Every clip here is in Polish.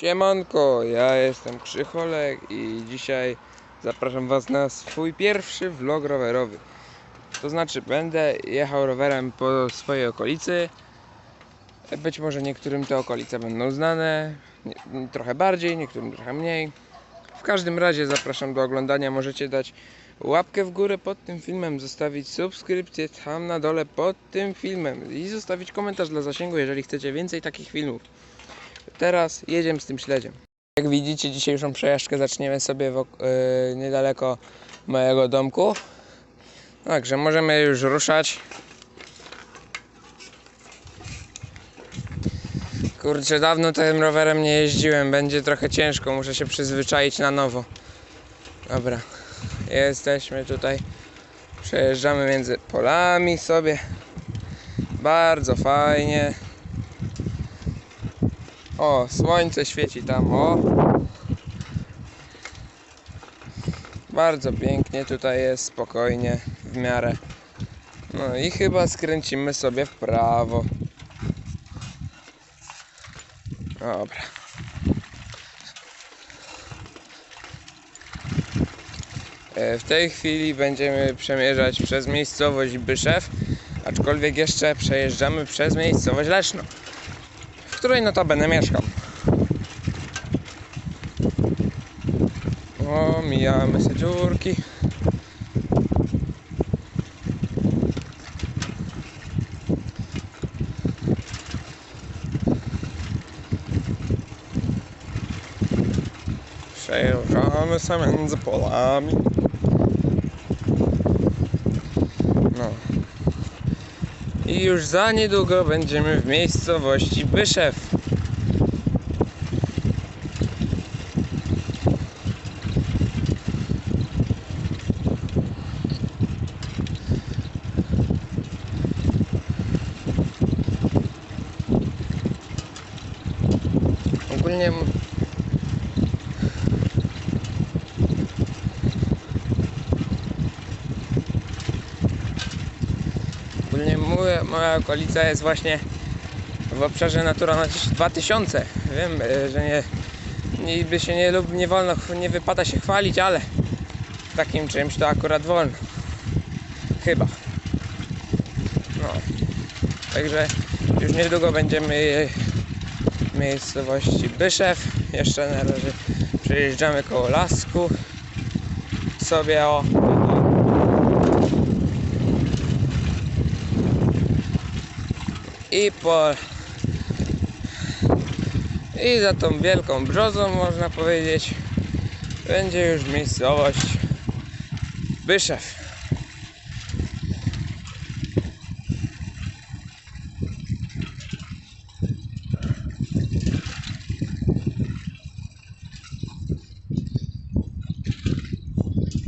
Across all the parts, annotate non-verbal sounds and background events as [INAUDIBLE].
Siemanko, ja jestem Krzycholek i dzisiaj zapraszam Was na swój pierwszy vlog rowerowy. To znaczy będę jechał rowerem po swojej okolicy. Być może niektórym te okolice będą znane, nie, trochę bardziej, niektórym trochę mniej. W każdym razie zapraszam do oglądania. Możecie dać łapkę w górę pod tym filmem, zostawić subskrypcję tam na dole pod tym filmem i zostawić komentarz dla zasięgu, jeżeli chcecie więcej takich filmów. Teraz jedziemy z tym śledziem. Jak widzicie, dzisiejszą przejażdżkę zaczniemy sobie yy, niedaleko mojego domku. Także możemy już ruszać. Kurczę, dawno tym rowerem nie jeździłem. Będzie trochę ciężko, muszę się przyzwyczaić na nowo. Dobra, jesteśmy tutaj. Przejeżdżamy między polami sobie. Bardzo fajnie. O, słońce świeci tam, o. Bardzo pięknie tutaj jest, spokojnie, w miarę. No i chyba skręcimy sobie w prawo. Dobra. E, W tej chwili będziemy przemierzać przez miejscowość Byszew, aczkolwiek jeszcze przejeżdżamy przez miejscowość Leszno której notabene mieszkam. O, mijamy se dziurki. Przejeżdżamy se między polami. I już za niedługo będziemy w miejscowości Byszew. Ogólnie m- Ogólnie moja, moja okolica jest właśnie w obszarze Natura 2000. Wiem, e, że nie, niby się nie lub nie wolno, nie wypada się chwalić, ale takim czymś to akurat wolno. Chyba. No. Także już niedługo będziemy w miejscowości Byszew. Jeszcze na razie przejeżdżamy koło lasku. Sobie o. i po i za tą wielką brzozą można powiedzieć będzie już miejscowość Byszew.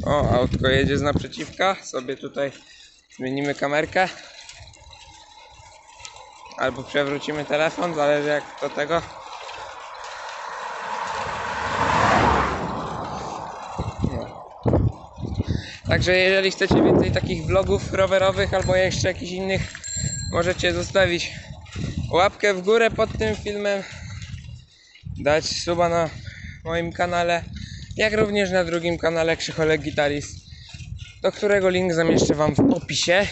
O, autko jedzie z naprzeciwka. Sobie tutaj zmienimy kamerkę. Albo przewrócimy telefon, zależy jak do tego. Także jeżeli chcecie więcej takich vlogów rowerowych albo jeszcze jakichś innych, możecie zostawić łapkę w górę pod tym filmem, dać suba na moim kanale, jak również na drugim kanale Krzycholek Gitarist, do którego link zamieszczę Wam w opisie.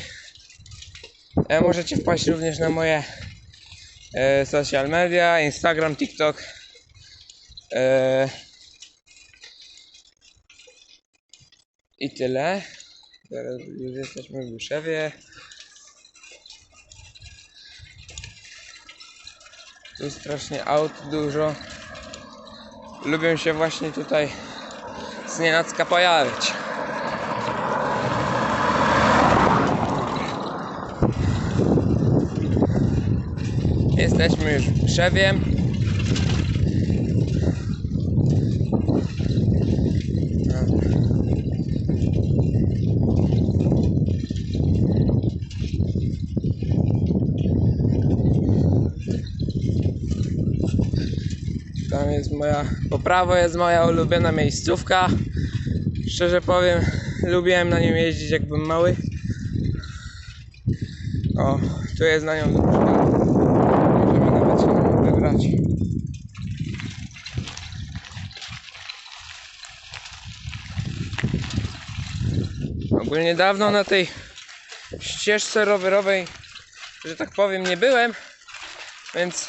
E, możecie wpaść również na moje e, social media, Instagram, TikTok. E, I tyle. Teraz już jesteśmy w Buszewie. Tu strasznie aut dużo. Lubią się właśnie tutaj z nienacka pojawić. Jesteśmy już w Krzewie. Tam jest moja, po prawo jest moja ulubiona miejscówka. Szczerze powiem, lubiłem na nim jeździć jak byłem mały. O, tu jest na nią nawet wybrać. Ogólnie dawno na tej ścieżce rowerowej, że tak powiem, nie byłem, więc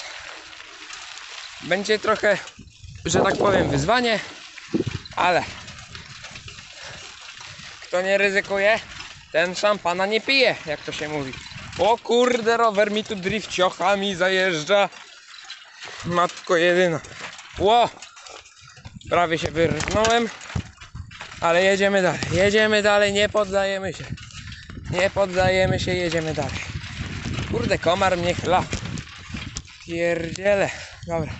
będzie trochę, że tak powiem, wyzwanie, ale kto nie ryzykuje, ten szampana nie pije, jak to się mówi. O kurde, rower mi tu drifciochami zajeżdża. Matko jedyna. Ło! Prawie się wyrżnąłem. Ale jedziemy dalej, jedziemy dalej, nie poddajemy się. Nie poddajemy się, jedziemy dalej. Kurde, komar mnie chla. Pierdziele. Dobra.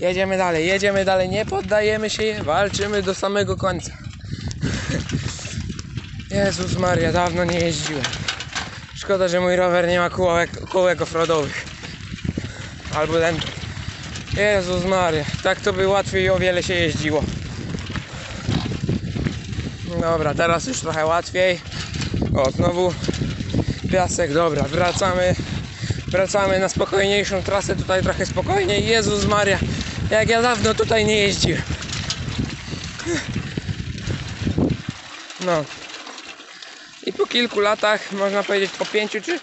Jedziemy dalej, jedziemy dalej, nie poddajemy się, walczymy do samego końca. [LAUGHS] Jezus Maria, dawno nie jeździłem. Szkoda, że mój rower nie ma kółek, kółek offroadowych. Albo ten. Jezus Maria, tak to by łatwiej o wiele się jeździło. Dobra, teraz już trochę łatwiej. O, znowu piasek, dobra, wracamy. Wracamy na spokojniejszą trasę, tutaj trochę spokojniej. Jezus Maria, jak ja dawno tutaj nie jeździłem. No. I po kilku latach, można powiedzieć po pięciu czy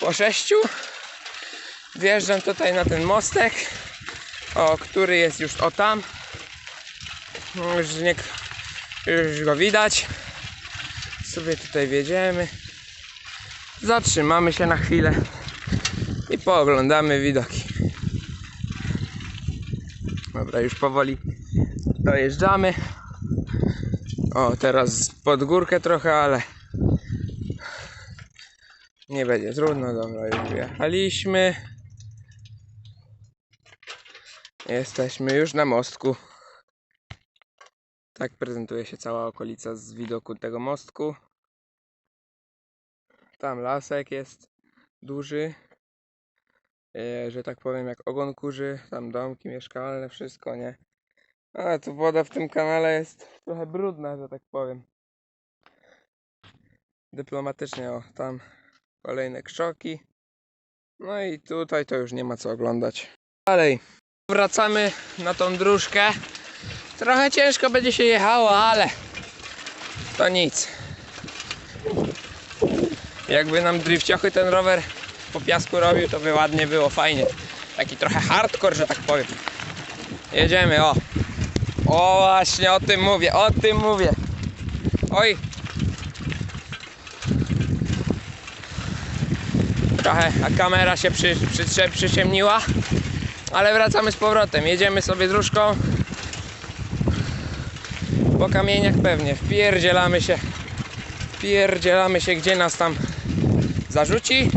po sześciu, wjeżdżam tutaj na ten mostek, o, który jest już o tam. Już, nie, już go widać. Sobie tutaj wjedziemy. Zatrzymamy się na chwilę i pooglądamy widoki. Dobra, już powoli dojeżdżamy. O, teraz pod górkę trochę, ale nie będzie trudno. Dobra, już wjechaliśmy. Jesteśmy już na mostku. Tak prezentuje się cała okolica z widoku tego mostku. Tam lasek jest duży. E, że tak powiem, jak ogon kurzy. Tam domki mieszkalne, wszystko, nie? Ale tu woda w tym kanale jest trochę brudna, że tak powiem. Dyplomatycznie, o, tam kolejne krzoki. No i tutaj to już nie ma co oglądać. Dalej. Wracamy na tą dróżkę. Trochę ciężko będzie się jechało, ale to nic. Jakby nam drifciochy ten rower po piasku robił, to by ładnie było, fajnie. Taki trochę hardcore, że tak powiem. Jedziemy, o. O właśnie, o tym mówię, o tym mówię. Oj. Trochę kamera się przy, przy, przyciemniła, ale wracamy z powrotem. Jedziemy sobie dróżką. Po kamieniach pewnie. Wpierdzielamy się. Wpierdzielamy się, gdzie nas tam zarzuci.